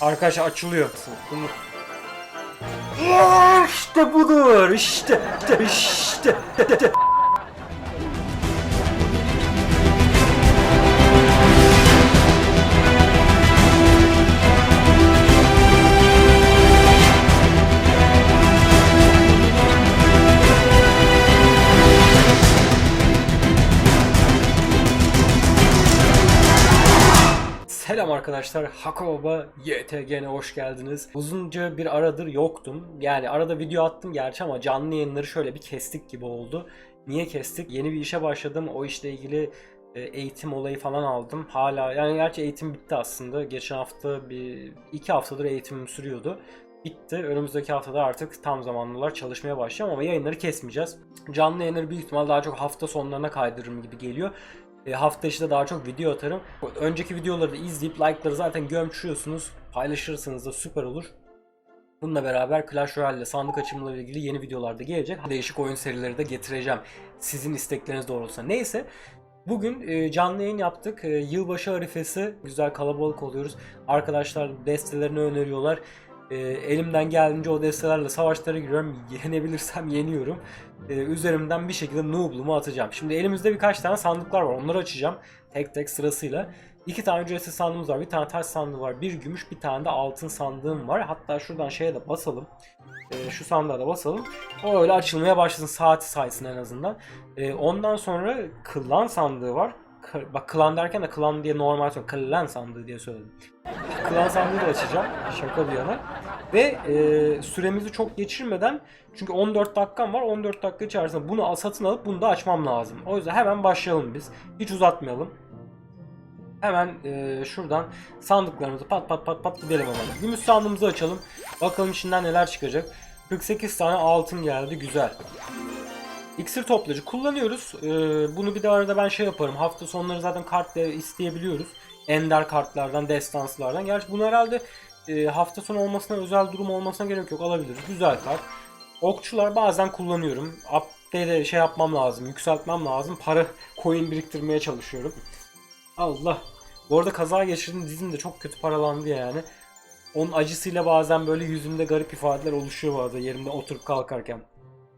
Arkadaşlar açılıyor. Bunu... Aa, İşte budur. İşte. İşte. işte. Selam arkadaşlar, Hako Baba YTG'ne hoş geldiniz. Uzunca bir aradır yoktum. Yani arada video attım gerçi ama canlı yayınları şöyle bir kestik gibi oldu. Niye kestik? Yeni bir işe başladım. O işle ilgili e, eğitim olayı falan aldım. Hala yani gerçi eğitim bitti aslında. Geçen hafta bir iki haftadır eğitimim sürüyordu. Bitti. Önümüzdeki haftada artık tam zamanlılar çalışmaya başlayacağım ama yayınları kesmeyeceğiz. Canlı yayınları büyük ihtimal daha çok hafta sonlarına kaydırırım gibi geliyor. E, hafta içi de daha çok video atarım. Önceki videoları da izleyip like'ları zaten gömçürüyorsunuz. Paylaşırsanız da süper olur. Bununla beraber Clash Royale ile sandık açımları ilgili yeni videolar da gelecek. Değişik oyun serileri de getireceğim. Sizin istekleriniz doğrultusunda. Neyse. Bugün e, canlı yayın yaptık. E, yılbaşı arifesi. Güzel kalabalık oluyoruz. Arkadaşlar destelerini öneriyorlar. E, elimden geldiğince o destelerle savaşlara giriyorum. Yenebilirsem yeniyorum. E, üzerimden bir şekilde noob'lumu atacağım. Şimdi elimizde birkaç tane sandıklar var. Onları açacağım. Tek tek sırasıyla. İki tane ücretsiz sandığımız var. Bir tane taş sandığı var. Bir gümüş, bir tane de altın sandığım var. Hatta şuradan şeye de basalım. E, şu sandığa da basalım. O öyle açılmaya başlasın. Saati saysın en azından. E, ondan sonra klan sandığı var. Bak klan derken de klan diye normal söylüyorum. Klan sandığı diye söyledim. Klan sandığı da açacağım. Şaka bir yana. Ve e, süremizi çok geçirmeden çünkü 14 dakikam var. 14 dakika içerisinde bunu satın alıp bunu da açmam lazım. O yüzden hemen başlayalım biz. Hiç uzatmayalım. Hemen e, şuradan sandıklarımızı pat pat pat pat gidelim hemen. Gümüş sandığımızı açalım. Bakalım içinden neler çıkacak. 48 tane altın geldi. Güzel. İksir toplayıcı kullanıyoruz. Ee, bunu bir de arada ben şey yaparım. Hafta sonları zaten kart isteyebiliyoruz. Ender kartlardan, destanslardan. Gerçi bunu herhalde e, hafta sonu olmasına, özel durum olmasına gerek yok. Alabiliriz. Güzel kart. Okçular bazen kullanıyorum. Update'de şey yapmam lazım, yükseltmem lazım. Para, coin biriktirmeye çalışıyorum. Allah. Bu arada kaza geçirdim. Dizim de çok kötü paralandı yani. Onun acısıyla bazen böyle yüzümde garip ifadeler oluşuyor bazen yerimde oturup kalkarken.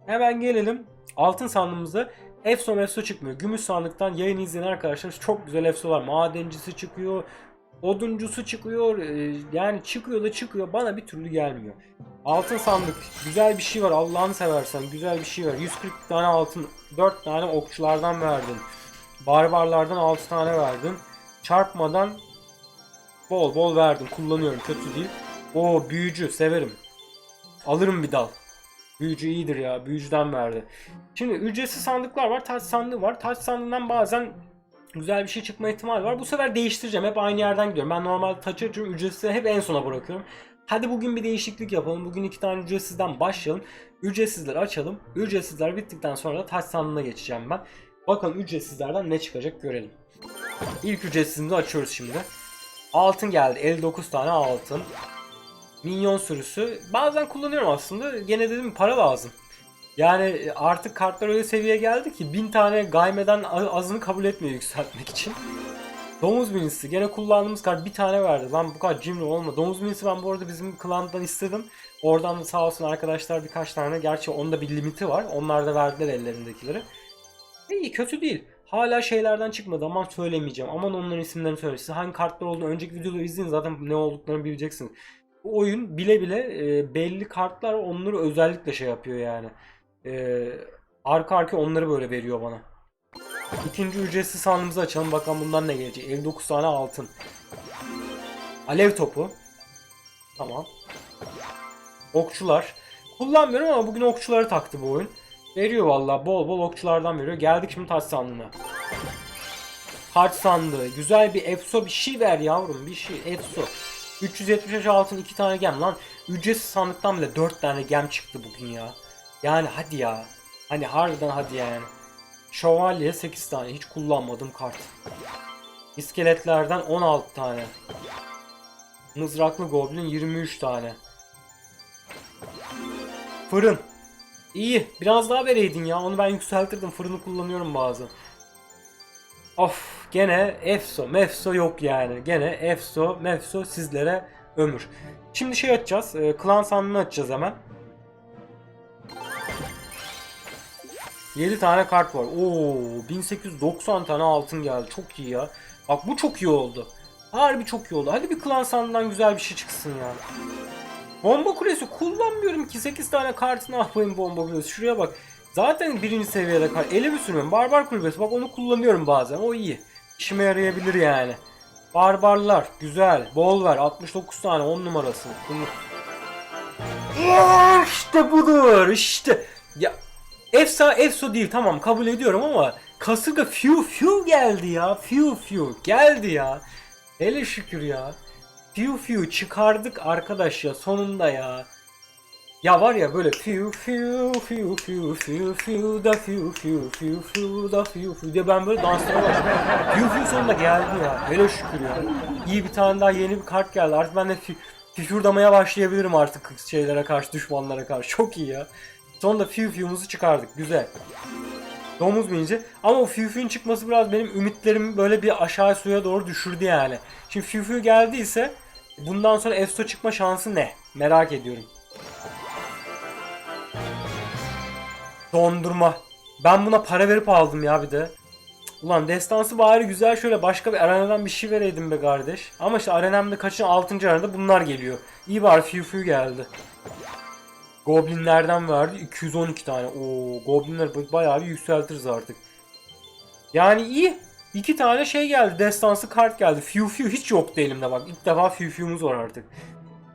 Hemen gelelim. Altın sandığımızda Efso mefso çıkmıyor. Gümüş sandıktan yayın izleyen arkadaşlarımız çok güzel Efso'lar. Madencisi çıkıyor. Oduncusu çıkıyor. ee, Yani çıkıyor da çıkıyor. Bana bir türlü gelmiyor. Altın sandık. Güzel bir şey var. Allah'ını seversen. Güzel bir şey var. 140 tane altın. 4 tane okçulardan verdin. Barbarlardan 6 tane verdin. Çarpmadan bol bol verdin. Kullanıyorum. Kötü değil. O büyücü. Severim. Alırım bir dal. Büyücü iyidir ya. Büyücüden verdi. Şimdi ücretsiz sandıklar var. Taş sandığı var. Taş sandığından bazen güzel bir şey çıkma ihtimali var. Bu sefer değiştireceğim. Hep aynı yerden gidiyorum. Ben normalde taç açıyorum. Ücretsiz hep en sona bırakıyorum. Hadi bugün bir değişiklik yapalım. Bugün iki tane ücretsizden başlayalım. Ücretsizleri açalım. Ücretsizler bittikten sonra da taş sandığına geçeceğim ben. Bakalım ücretsizlerden ne çıkacak görelim. İlk ücretsizimizi açıyoruz şimdi. Altın geldi. 59 tane altın. Minyon sürüsü. Bazen kullanıyorum aslında. Gene dedim para lazım. Yani artık kartlar öyle seviyeye geldi ki bin tane gaymeden azını kabul etmiyor yükseltmek için. Domuz minisi gene kullandığımız kart bir tane verdi. Lan bu kadar cimri olma. Domuz minisi ben bu arada bizim klandan istedim. Oradan da sağ olsun arkadaşlar birkaç tane. Gerçi onda bir limiti var. Onlar da verdiler ellerindekileri. İyi kötü değil. Hala şeylerden çıkmadı aman söylemeyeceğim. Aman onların isimlerini söyle. Siz hangi kartlar olduğunu önceki videoları izleyin zaten ne olduklarını bileceksiniz. Oyun bile bile e, belli kartlar onları özellikle şey yapıyor yani. E, arka arka onları böyle veriyor bana. İkinci ücretsiz sandığımızı açalım bakalım bundan ne gelecek. 59 tane altın. Alev topu. Tamam. Okçular. Kullanmıyorum ama bugün okçuları taktı bu oyun. Veriyor valla bol bol okçulardan veriyor. Geldik şimdi taş sandığına. Kart sandığı. Güzel bir efso bir şey ver yavrum bir şey efso. 375 altın 2 tane gem lan. Ücretsiz sandıktan bile 4 tane gem çıktı bugün ya. Yani hadi ya. Hani harbiden hadi yani. Şövalye 8 tane hiç kullanmadım kart. İskeletlerden 16 tane. Mızraklı goblin 23 tane. Fırın. İyi. Biraz daha vereydin ya. Onu ben yükseltirdim. Fırını kullanıyorum bazen. Of. Gene Efso. Mefso yok yani. Gene Efso. Mefso sizlere ömür. Şimdi şey açacağız. E, klan sandığını açacağız hemen. 7 tane kart var. Oo 1890 tane altın geldi. Çok iyi ya. Bak bu çok iyi oldu. Harbi çok iyi oldu. Hadi bir klan sandığından güzel bir şey çıksın ya. Bomba kulesi kullanmıyorum ki 8 tane kart ne yapayım bomba kulesi. Şuraya bak. Zaten birinci seviyede kart. Elimi sürmüyorum. Barbar kulübesi. Bak onu kullanıyorum bazen. O iyi. İşime yarayabilir yani. Barbarlar. Güzel. Bol ver. 69 tane 10 numarası. Bunu... Ya işte budur. işte. Ya Efsa Efso değil tamam kabul ediyorum ama kasırga fiu fiu geldi ya. Fiu fiu geldi ya. Hele şükür ya. Fiu fiu çıkardık arkadaş ya sonunda ya. Ya var ya böyle fiu fiu fiu fiu fiu fiu da fiu fiu fiu fiu da fiu fiu diye ben böyle danslara başladım. Fiu fiu sonunda geldi ya. Hele şükür ya. İyi bir tane daha yeni bir kart geldi. Artık ben de fi, fifurdamaya başlayabilirim artık şeylere karşı, düşmanlara karşı. Çok iyi ya. Sonunda fiu fiu'muzu çıkardık. Güzel. Domuz bininci. Ama o Fiu Fiu'nun çıkması biraz benim ümitlerimi böyle bir aşağı suya doğru düşürdü yani. Şimdi Fiu Fiu geldiyse bundan sonra Efso çıkma şansı ne? Merak ediyorum. Dondurma. Ben buna para verip aldım ya bir de. Ulan destansı bari güzel şöyle başka bir arenadan bir şey vereydim be kardeş. Ama işte arenemde kaçın 6. arenada bunlar geliyor. İyi bari Fiu Fiu geldi. Goblinlerden verdi 212 tane. Oo, Goblinler bayağı bir yükseltiriz artık. Yani iyi. İki tane şey geldi. Destansı kart geldi. Fiu Fiu hiç yoktu elimde bak. İlk defa Fiu Fiu'muz var artık.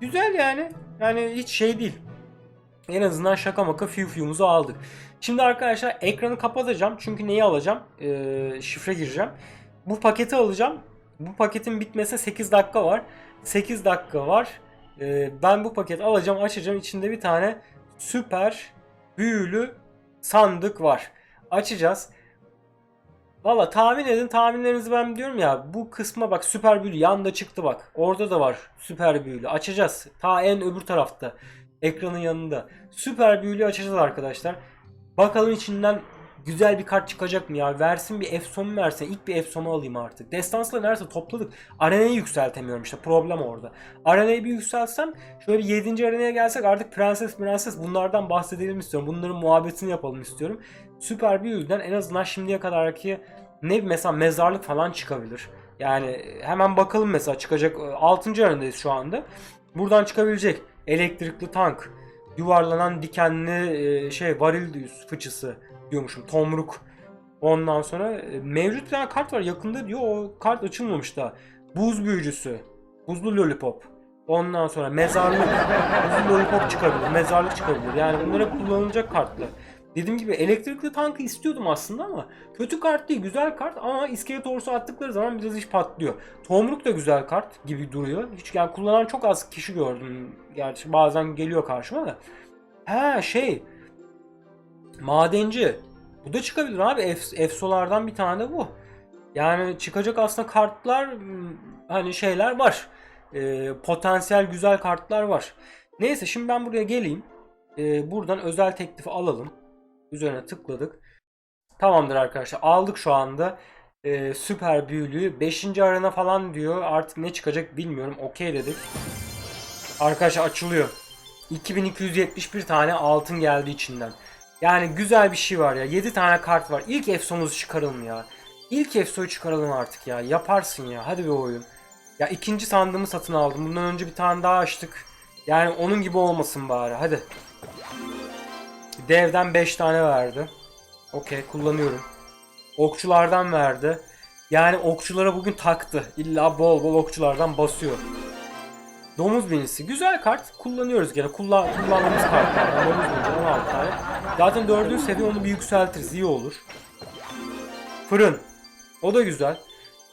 Güzel yani. Yani hiç şey değil. En azından şaka maka Fiu Fiu'muzu aldık. Şimdi arkadaşlar ekranı kapatacağım. Çünkü neyi alacağım? Ee, şifre gireceğim. Bu paketi alacağım. Bu paketin bitmesine 8 dakika var. 8 dakika var. Ee, ben bu paketi alacağım, açacağım. İçinde bir tane süper büyülü sandık var. Açacağız. Valla tahmin edin tahminlerinizi ben diyorum ya bu kısma bak süper büyülü yanda çıktı bak. Orada da var süper büyülü. Açacağız. Ta en öbür tarafta. Ekranın yanında. Süper büyülü açacağız arkadaşlar. Bakalım içinden güzel bir kart çıkacak mı ya? Versin bir efson versin. İlk bir efsonu alayım artık. Destansla neredeyse topladık. Arenayı yükseltemiyorum işte. Problem orada. Arenayı bir yükseltsem şöyle bir 7. arenaya gelsek artık prenses prenses bunlardan bahsedelim istiyorum. Bunların muhabbetini yapalım istiyorum. Süper bir yüzden en azından şimdiye kadarki ne mesela mezarlık falan çıkabilir. Yani hemen bakalım mesela çıkacak 6. arenadayız şu anda. Buradan çıkabilecek elektrikli tank, yuvarlanan dikenli e, şey varil fıçısı diyormuşum. Tomruk. Ondan sonra e, mevcut bir tane kart var yakında diyor. O kart açılmamış da. Buz büyücüsü. Buzlu lollipop. Ondan sonra mezarlık. Buzlu lollipop çıkabilir. Mezarlık çıkabilir. Yani bunlara kullanılacak kartlar. Dediğim gibi elektrikli tankı istiyordum aslında ama kötü kart değil güzel kart ama iskelet orsu attıkları zaman biraz iş patlıyor. Tomruk da güzel kart gibi duruyor. Hiç yani kullanan çok az kişi gördüm. Gerçi bazen geliyor karşıma da. Ha şey Madenci. Bu da çıkabilir abi. Ef Efsolardan bir tane bu. Yani çıkacak aslında kartlar hani şeyler var. Ee, potansiyel güzel kartlar var. Neyse şimdi ben buraya geleyim. Ee, buradan özel teklifi alalım. Üzerine tıkladık. Tamamdır arkadaşlar. Aldık şu anda. Ee, süper büyülüğü. 5. arena falan diyor. Artık ne çıkacak bilmiyorum. Okey dedik. Arkadaşlar açılıyor. 2271 tane altın geldi içinden. Yani güzel bir şey var ya. 7 tane kart var. İlk efsonuzu çıkaralım ya. İlk efsoyu çıkaralım artık ya. Yaparsın ya. Hadi bir oyun. Ya ikinci sandığımı satın aldım. Bundan önce bir tane daha açtık. Yani onun gibi olmasın bari. Hadi. Devden 5 tane verdi. Okey kullanıyorum. Okçulardan verdi. Yani okçulara bugün taktı. İlla bol bol okçulardan basıyor. Domuz binisi. Güzel kart. Kullanıyoruz gene. Kullan kullandığımız kartlardan. Domuz binisi 16 tane. Zaten 4. seviye onu bir yükseltiriz. iyi olur. Fırın. O da güzel.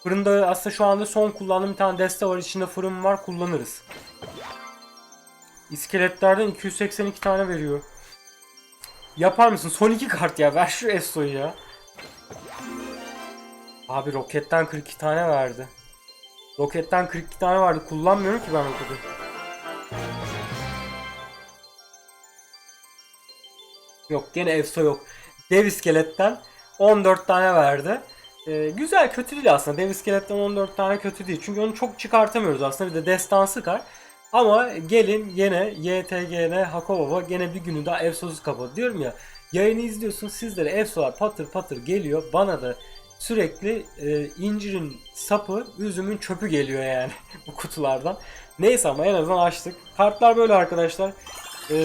Fırında aslında şu anda son kullandığım bir tane deste var. İçinde fırın var. Kullanırız. İskeletlerden 282 tane veriyor. Yapar mısın? Son iki kart ya. Ver şu Esto'yu ya. Abi roketten 42 tane verdi. Roketten 42 tane vardı. Kullanmıyorum ki ben roketi. Yok gene Efso yok. Dev iskeletten 14 tane verdi. Ee, güzel kötü değil aslında. Dev iskeletten 14 tane kötü değil. Çünkü onu çok çıkartamıyoruz aslında. Bir de destansı kar. Ama gelin gene YTGN Hakobaba gene bir günü daha Efsos'u kapadı. Diyorum ya yayını izliyorsun sizlere Efsolar patır patır geliyor. Bana da sürekli e, incirin sapı, üzümün çöpü geliyor yani bu kutulardan. Neyse ama en azından açtık. Kartlar böyle arkadaşlar. E,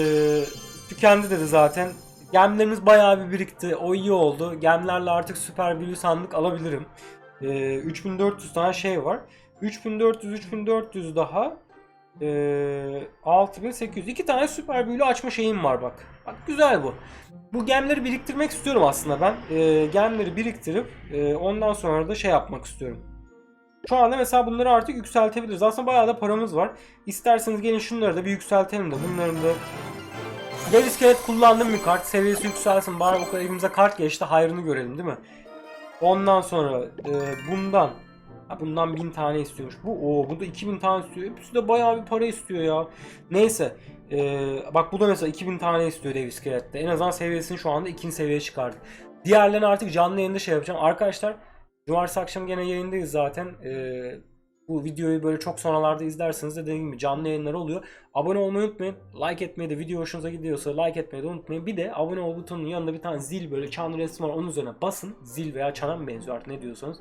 tükendi dedi zaten. Gemlerimiz bayağı bir birikti. O iyi oldu. Gemlerle artık süper büyülü sandık alabilirim. E, 3400 tane şey var. 3400 3400 daha ee, 6800. İki tane süper büyülü açma şeyim var bak. Bak güzel bu. Bu gemleri biriktirmek istiyorum aslında ben. Ee, gemleri biriktirip e, ondan sonra da şey yapmak istiyorum. Şu anda mesela bunları artık yükseltebiliriz. Aslında bayağı da paramız var. İsterseniz gelin şunları da bir yükseltelim de. Bunların da Dev iskelet kullandım bir kart. Seviyesi yükselsin. Bari o kadar elimize kart geçti. Hayrını görelim değil mi? Ondan sonra e, bundan Bundan 1000 tane istiyormuş. Bu o bu da 2000 tane istiyor. Hepsi de bayağı bir para istiyor ya. Neyse. Ee, bak bu da mesela 2000 tane istiyor dev iskelette. En azından seviyesini şu anda ikinci seviyeye çıkardık. Diğerlerini artık canlı yayında şey yapacağım. Arkadaşlar Cumartesi akşam gene yayındayız zaten. Ee, bu videoyu böyle çok sonralarda izlerseniz de dediğim gibi canlı yayınlar oluyor. Abone olmayı unutmayın. Like etmeyi de video hoşunuza gidiyorsa like etmeyi de unutmayın. Bir de abone ol butonunun yanında bir tane zil böyle çan resmi var. Onun üzerine basın. Zil veya çana mı benziyor artık ne diyorsanız.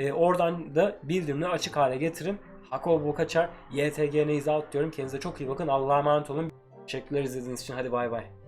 Ee, oradan da bildirimleri açık hale getirin. Hako Bokaçar, YTGN is out diyorum. Kendinize çok iyi bakın. Allah'a emanet olun. Teşekkürler izlediğiniz için. Hadi bay bay.